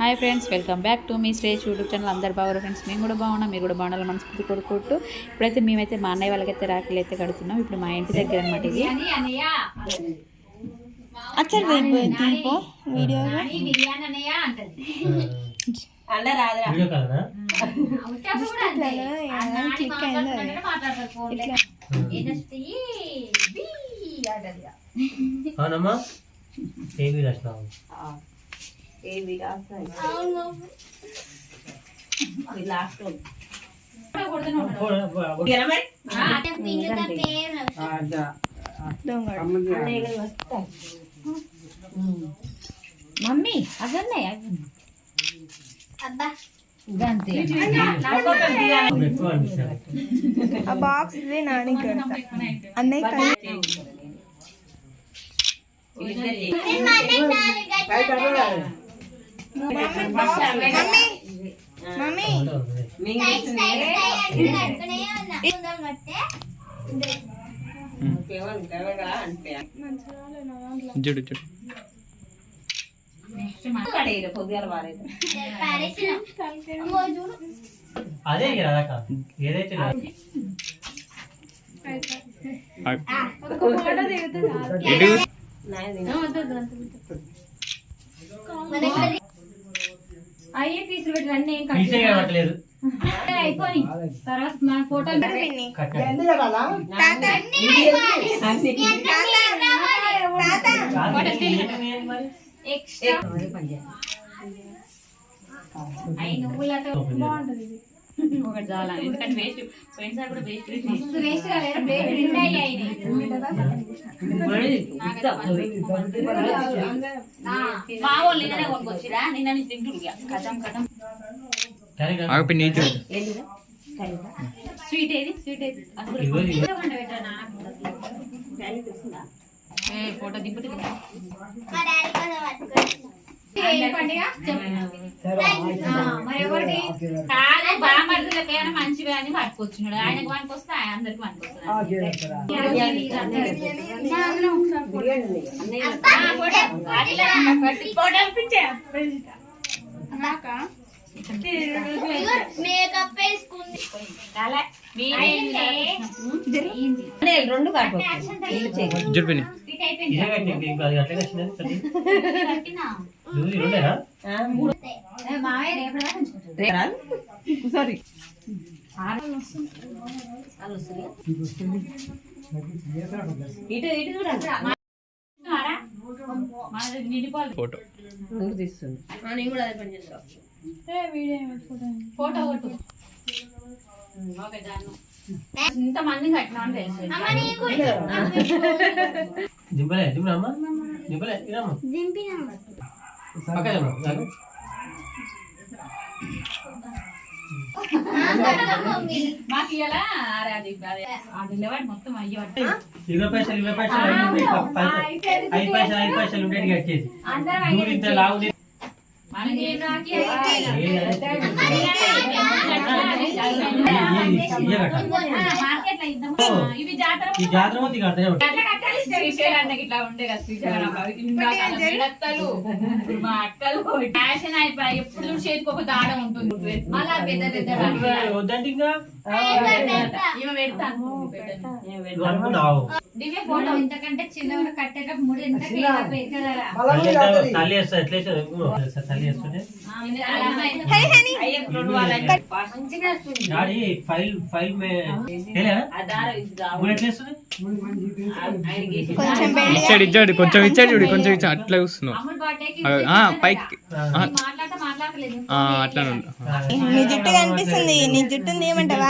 Hi friends welcome back to me stage YouTube channel. అందరు బాగున్నారు friends? మేము కూడా బాగున్నాం మీరు కూడా బాగుండాలి మనస్ఫూర్తి కొడుకుంటూ ఇప్పుడైతే మేమైతే మా అన్నయ్య వాళ్ళకైతే రాఖీలు అయితే కడుతున్నాం. ఇప్పుడు మా ఇంటి దగ్గర అనమాట ఇది అచ్చలు దీపో వీడియో క్లిక్ అయింది? అవునమ్మా. ఏమి రాసినావు? దొంగ మమ్మీ అదన్నే ఎక్కువ అనిపిస్తుంది. ఆ బాక్స్ ఇదే నాని అన్నయ్య కలి మమ్మీ మమ్మీ. చూడు చూడు. అదే రాదాక ఏదైతే. ఎటు అయ్యే పీసులు పెట్టి రండి ఏం పీసే కట్టలేదు. అయిపోయి తర్వాత మన ఫోటోలు పిన్ని కట్టలేదు తాత కాదు, ఏంటి ఏంటి మరి? ఎక్స్ట్రా అయి నువ్వులతో ఒకటి చాలా. ఎందుకంటే వేస్ట్ ఫ్రెండ్స్ కూడా వేస్ట్ మస్తు వేస్ట్ కాలేదు బ్రేక్ రెండు అయ్యాయి. మా వాళ్ళు నిన్ననే కొనుక్కొచ్చిరా నిన్న నుంచి తింటుడు ఇక. కథం కథం. కానీ కాదు. ఆగు పిన్ని చూడు స్వీట్ ఏది? స్వీట్ ఏది? అది కూడా ఇదిగో ఇది. ఏ, ఫోటో దింపుతుంది బామర్దులకైనా అని పట్టుకొచ్చినాడు ఆయనకు పనికి వస్తే ఆయన అందరికి పనికి వస్తుంది ఆ, ఫోటో. అయిపోయింది ఇదే కట్టింది, ఇంకా అది? మనది నిండిపోవాలి. ఫోటో. ఫోటో ఓకే దాన్ని ఇంత మంది కట్టినా అని తెలుసు దింపలే దింపలే అమ్మా. దింపలే ఇదమ్మా దింపినా. పక్కన లేవాడు మొత్తం ఇరవై పైసలు ఇరవై పైసలు ఐదు పైసలు ఐదు పైసలు ఉండేది కట్టేది. లావు మా అక్కలు ఫ్యాషన్ అయిపోయి ఎప్పుడు చేతికి ఒక దాడ ఉంటుంది మళ్ళా పెద్ద పెద్ద వద్దు- వద్దంటే ఇంకా దివ్య ఫోటో ఇంతకంటే కట్టేటప్పుడు ముడి ఎంత తల్లి ఎట్లా తల్లి వేస్తుంటే డాడీ ఫైల్ ఫైల్ మే ఇచ్చాడు ఇచ్చాడు కొంచెం ఇచ్చాడు చూడు కొంచెం ఇచ్చాడు. అట్లా చూస్తున్నావు. పైకి అట్లా. నీ జుట్టు కనిపిస్తుంది నీ జుట్టు ఏమంటావా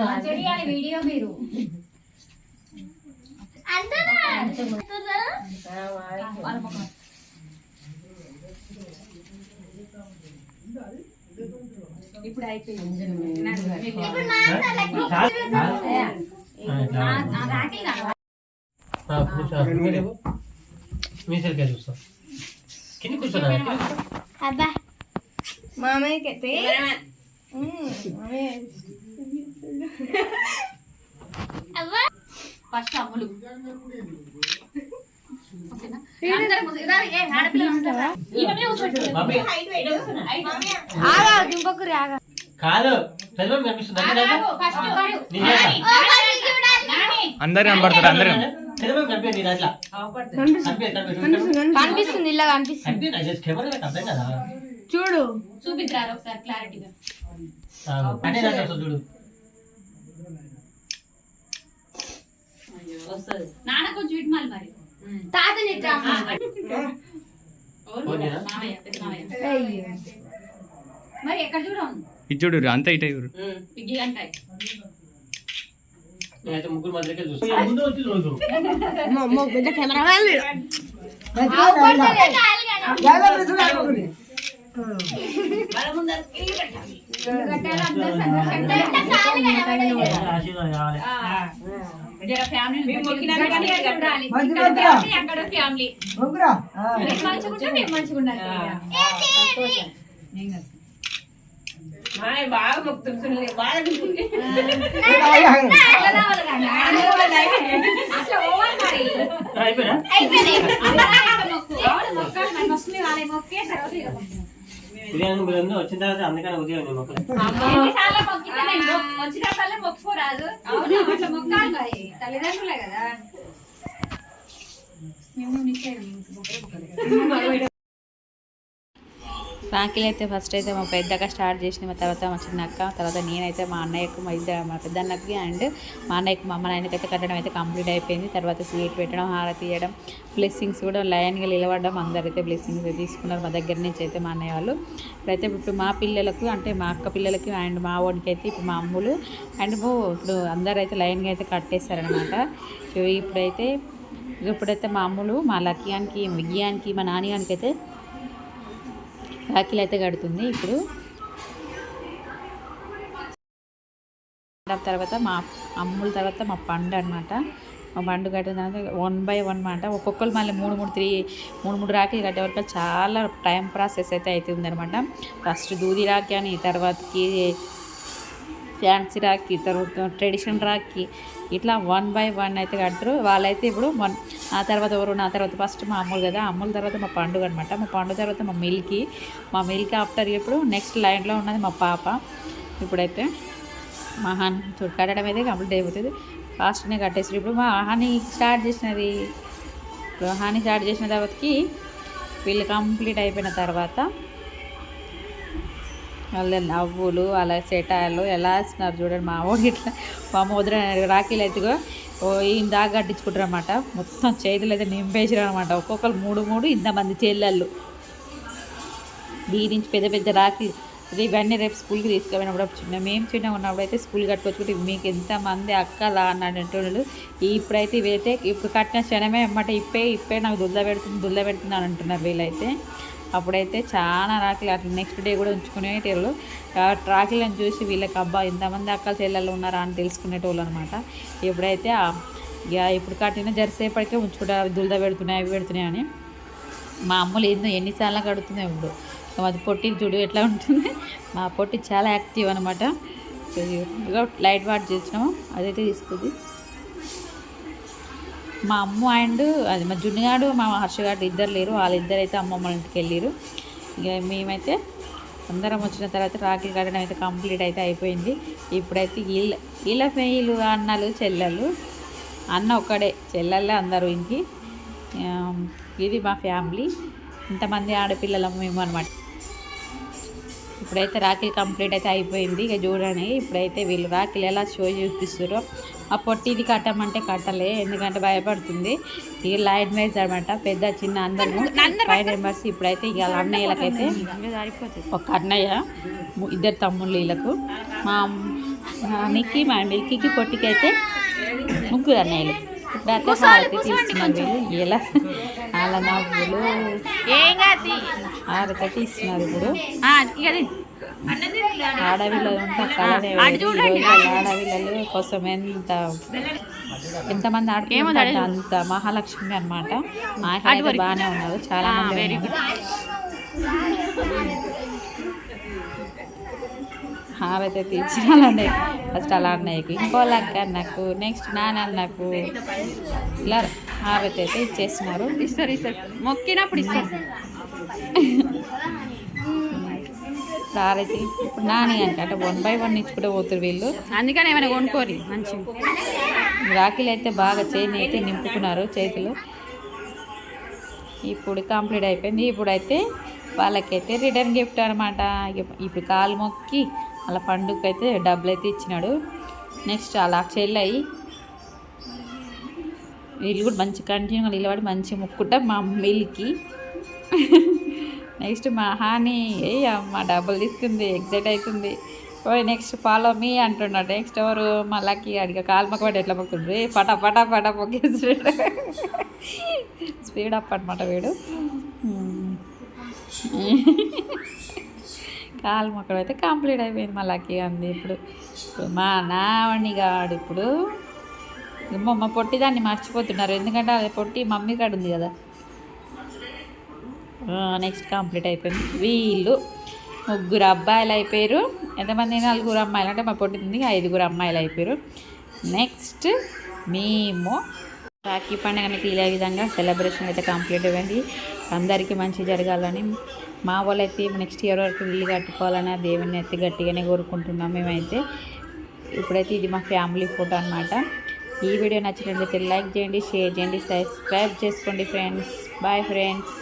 మంచిగా తీయాలి వీడియో మీరు. ఇప్పుడు అయిపోయింది మా సరిగ్గా చూస్తాం కింద కూర్చోరా అబ్బా. మామయ్యకి అయితే. మామయ్య. అవ్వా ఫస్ట్ అమ్ములు. కాదు చదివా కనిపిస్తుంది. అందరు కనబడతారు అందరు. కనిపిస్తుంది ఇలా కనిపిస్తుంది. చూడు. చూపిద్దారు ఒకసారి క్లారిటీగా చూడు నాన్న కొంచెం ఇటు మళ్ళీ మరి తాతని మరి ఎక్కడ చూడం. ఇది చూడు అంతా ఇటే నేనైతే ముగ్గురు మధ్యకే చూస్తాను ముందు వచ్చి రోజు పెద్ద కెమెరా వాళ్ళు. ఫ్యామిలీ మంచిగా మంచిగా ఉండాలి అట్లా రావాలి కానీ. అట్లా పోవాలి మరి. అయిపోయినా అలా మొక్కు. అవును, మొక్కాలి మరి. ఫస్ట్ మేము వాళ్ళ మొక్కే తర్వాత ఇక మొక్కు. బిర్యానీ బిర్యానీ వచ్చిన తర్వాత అందుకని ఉదయం మొక్కలు మొక్కుకోరాదు అవును అట్లా మరి తల్లిదండ్రులే కదా మేము మిస్ అయ్యాము రాఖీలు అయితే ఫస్ట్ అయితే మా పెద్దక్క స్టార్ట్ చేసిన మా తర్వాత మా చిన్నక్క తర్వాత నేనైతే మా అన్నయ్యకు మా ఇద్దరు మా పెద్దన్నకి అండ్ మా అన్నయ్యకు మా అమ్మ నాయనకి అయితే కట్టడం అయితే కంప్లీట్ అయిపోయింది. తర్వాత స్వీట్ పెట్టడం హారతి ఇవ్వడం బ్లెస్సింగ్స్ కూడా లైన్గా నిలబడడం అందరైతే బ్లెస్సింగ్స్ తీసుకున్నారు మా దగ్గర నుంచి అయితే మా అన్నయ్య వాళ్ళు. ఇప్పుడైతే ఇప్పుడు మా పిల్లలకు అంటే మా అక్క పిల్లలకి అండ్ మా వాడికి అయితే ఇప్పుడు మా అమ్ములు అండ్ ఇప్పుడు అందరూ అయితే లైన్గా అయితే కట్టేశారనమాట ఇప్పుడైతే ఇప్పుడైతే మా అమ్ములు మా లక్యానికి విజ్ఞానికి మా నాన్నగానికి అయితే రాఖీలు అయితే కడుతుంది ఇప్పుడు. తర్వాత మా అమ్ముల తర్వాత మా పండు అనమాట మా పండు కట్టిన తర్వాత వన్ బై వన్ అనమాట ఒక్కొక్కరు మళ్ళీ మూడు మూడు త్రీ మూడు మూడు రాఖీలు కట్టే వరకు చాలా టైం ప్రాసెస్ అయితే అవుతుంది అనమాట ఫస్ట్ దూది రాఖీ అని తర్వాతకి ఫ్యాన్సీ రాఖీ తర్వాత ట్రెడిషన్ రాఖీ ఇట్లా వన్ బై వన్ అయితే కడతారు. వాళ్ళైతే ఇప్పుడు వన్ ఆ తర్వాత ఎవరు నా తర్వాత ఫస్ట్ మా అమ్ములు కదా అమ్ముల తర్వాత మా పండుగ అనమాట మా పండుగ తర్వాత మా మిల్కీ మా మిల్కీ ఆఫ్టర్ ఇప్పుడు నెక్స్ట్ లైన్లో ఉన్నది మా పాప. ఇప్పుడైతే మా కట్టడం అయితే కంప్లీట్ అయిపోతుంది. ఫాస్ట్నే కట్టేసి ఇప్పుడు మా హాని స్టార్ట్ చేసినది. ఇప్పుడు హాని స్టార్ట్ చేసిన తర్వాతకి వీళ్ళు కంప్లీట్ అయిపోయిన తర్వాత వాళ్ళ నవ్వులు అలా సెటాలు ఎలా వేస్తున్నారు చూడండి మా అమ్మ ఇట్లా మా అమ్మ వదిన రాఖీలు అయితే ఓ ఈయన దాకా కట్టించుకుంటారు అనమాట మొత్తం చేతులు అయితే నింపేసారు అనమాట ఒక్కొక్కరు మూడు మూడు ఇంతమంది చెల్లెళ్ళు. దీని నుంచి పెద్ద పెద్ద రాఖీ ఇది ఇవన్నీ రేపు స్కూల్కి తీసుకుపోయినప్పుడు చిన్న మేము చిన్న ఉన్నప్పుడు అయితే స్కూల్ కట్టుకొచ్చుకుంటే మీకు ఎంతమంది అక్కలా అంటున్నాడు ఇప్పుడైతే ఇవైతే ఇప్పుడు కట్టిన క్షణమే అన్నమాట ఇప్పే ఇప్పే నాకు దుల్ల పెడుతుంది దుల్ల పెడుతుంది అని అంటున్నారు వీళ్ళైతే. అప్పుడైతే చాలా రాఖీలు అట్లా నెక్స్ట్ డే కూడా ఉంచుకునేటోళ్ళు. రాఖీలను చూసి వీళ్ళకి అబ్బా ఇంతమంది అక్కలు చెల్లెళ్ళు ఉన్నారా? అని తెలుసుకునేటోళ్ళు అనమాట ఇప్పుడైతే ఇక ఇప్పుడు కట్టిన జరిసేపటికే ఉంచుకుంటారు దులద పెడుతున్నాయి అవి పెడుతున్నాయి అని మా అమ్మలు ఏందో ఎన్నిసార్లు కడుతున్నాయి ఇప్పుడు అది పొట్టి చూడు ఎట్లా ఉంటుంది. మా పొట్టి చాలా యాక్టివ్ అనమాట లైట్ వాట్ చేసినాము. అదైతే తీసుకుంది. మా అమ్మ అండ్ అది మా జున్నుగాడు మా హర్షగాడు ఇద్దరు లేరు. వాళ్ళిద్దరు అయితే అమ్మమ్మ వాళ్ళ ఇంటికి వెళ్ళారు. ఇక మేమైతే అందరం వచ్చిన తర్వాత రాఖీ కట్టడం అయితే కంప్లీట్ అయితే అయిపోయింది. ఇప్పుడైతే వీళ్ళ వీళ్ళ ఫెయిలు అన్నలు చెల్లెలు. అన్న ఒక్కడే చెల్లెళ్ళే అందరూ ఇంటికి. ఇది మా ఫ్యామిలీ. ఇంతమంది ఆడపిల్లలము మేము అనమాట ఇప్పుడైతే రాఖీలు కంప్లీట్ అయితే అయిపోయింది. ఇక చూడండి ఇప్పుడైతే వీళ్ళు రాఖీలు ఎలా షో చూపిస్తారో ఆ పొట్టిది కట్టమంటే కట్టలే ఎందుకంటే భయపడుతుంది. ఇక లైన్ వైజ్ అనమాట పెద్ద చిన్న అందరూ ఫైవ్ మెంబర్స్ ఇప్పుడైతే ఇక అన్నయ్యలకైతే ఒక అన్నయ్య ఇద్దరు తమ్ముళ్ళు వీళ్ళకు. మా నానికి మా మిల్కీకి పొట్టికి అయితే ముగ్గురు అన్నయ్యలు. ఇప్పుడైతే హారతి తీస్తున్నారు వీళ్ళు. ఎలా? నవ్వులు. హారతి తీస్తున్నారు ఇప్పుడు. ఆడవిల్ల ఉంటే రోజుల్లో ఆడవిల్లలు కోసం ఎంత ఎంతమంది ఆడుకుంటారు అంత మహాలక్ష్మి అనమాట బాగానే ఉన్నారు. చాలా మంది. హారతి తీర్చాలండి ఫస్ట్ అలా అన్నయ్యకి. ఇంకో లక్క నాకు నెక్స్ట్ నాన్న నాకు ఇలా హారతి అయితే ఇచ్చేస్తున్నారు. ఇస్తారు ఇస్తారు. మొక్కినప్పుడు ఇస్తారు. హారతి ఇప్పుడు నాని అంటే అంటే వన్ బై వన్ ఇచ్చుకుంటే పోతారు వీళ్ళు. అందుకని ఏమైనా కొనుక్కోరి మంచి రాఖీలు అయితే బాగా చేయిని అయితే నింపుకున్నారు చేతులు. ఇప్పుడు కంప్లీట్ అయిపోయింది. ఇప్పుడైతే వాళ్ళకైతే రిటర్న్ గిఫ్ట్ అనమాట ఇప్పుడు కాలు మొక్కి వాళ్ళ పండుగకి అయితే డబ్బులు అయితే ఇచ్చినాడు. నెక్స్ట్ అలా చెల్లయి. వీళ్ళు కూడా మంచి కంటిన్యూగా నిలబడి మంచి ముక్కుంటా మా మిల్కి. నెక్స్ట్ మా హాని ఏ మా డబ్బులు తీసుకుంది ఎగ్జైట్ అవుతుంది. ఓ నెక్స్ట్ ఫాలో మీ అంటున్నాడు. నెక్స్ట్ ఎవరు? మా లక్కీ అడిగా. కాలు మొక్క పడి ఎట్లా మొక్కుతుండ్రు పట పటా పటా పటా స్పీడ్ అప్ అనమాట వీడు. కాలు మొక్కడం అయితే కంప్లీట్ అయిపోయింది మా లక్కీ అంది ఇప్పుడు. మా నావణి గాడు ఇప్పుడు. ఏమో మా పొట్టి దాన్ని మర్చిపోతున్నారు. ఎందుకంటే అది పొట్టి మమ్మీ కాడ ఉంది కదా. నెక్స్ట్ కంప్లీట్ అయిపోయింది. వీళ్ళు ముగ్గురు అబ్బాయిలు అయిపోయారు. ఎంతమంది? నలుగురు అమ్మాయిలు. అంటే మా పొట్టింది ఐదుగురు అమ్మాయిలు అయిపోయారు. నెక్స్ట్ మేము రాఖీ పండుగని తీలే విధంగా సెలబ్రేషన్ అయితే కంప్లీట్ అయ్యింది అందరికీ మంచి జరగాలని మా వాళ్ళు అయితే నెక్స్ట్ ఇయర్ వరకు ఇల్లు కట్టుకోవాలని దేవుని అయితే గట్టిగానే కోరుకుంటున్నాం మేమైతే. ఇప్పుడైతే ఇది మా ఫ్యామిలీ ఫోటో అనమాట ఈ వీడియో నచ్చినట్లయితే లైక్ చేయండి షేర్ చేయండి సబ్స్క్రైబ్ చేసుకోండి ఫ్రెండ్స్ బాయ్ ఫ్రెండ్స్